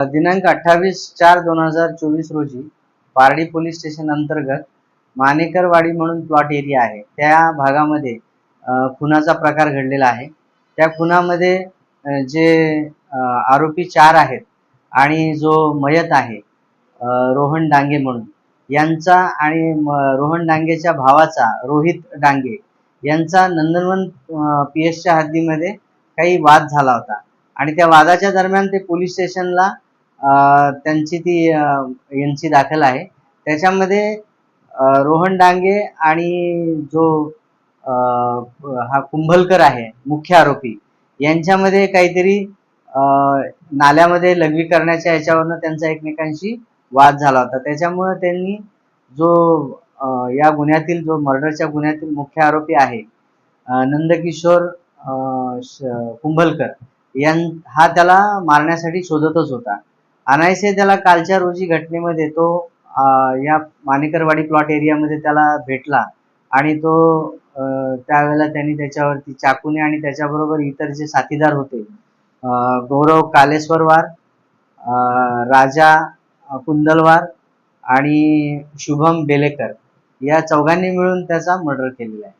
दिनांक अठ्ठावीस चार दोन हजार चोवीस रोजी पारडी पोलीस स्टेशन अंतर्गत मानेकरवाडी म्हणून प्लॉट एरिया आहे. त्या भागामध्ये खुनाचा प्रकार घडलेला आहे. त्या खुनामध्ये जे आरोपी चार आहेत आणि जो मयत आहे रोहन डांगे म्हणून. यांचा आणि म- रोहन डांगेच्या भावाचा रोहित डांगे यांचा नंदनवन पी एसच्या हद्दीमध्ये काही वाद झाला होता. आणि त्या वादाच्या दरम्यान ते पोलीस स्टेशनला त्यांची ती यांची दाखल आहे. त्याच्यामध्ये रोहन डांगे आणि जो हा कुंभलकर आहे मुख्य आरोपी यांच्यामध्ये काहीतरी नाल्यामध्ये लघवी करण्याच्या याच्यावरनं त्यांचा एकमेकांशी वाद झाला होता. त्याच्यामुळं त्यांनी जो या गुन्ह्यातील जो मर्डरच्या गुन्ह्यातील मुख्य आरोपी आहे नंदकिशोर श- कुंभलकर यां हा त्याला मारण्यासाठी शोधतच होता. आणायचे त्याला कालच्या रोजी घटनेमध्ये तो या मानेकरवाडी प्लॉट एरियामध्ये त्याला भेटला आणि तो त्यावेळेला त्यांनी त्याच्यावरती चाकूने आणि त्याच्याबरोबर इतर जे साथीदार होते गौरव कालेश्वरवार राजा कुंदलवार आणि शुभम बेलेकर या चौघांनी मिळून त्याचा मर्डर केलेला आहे.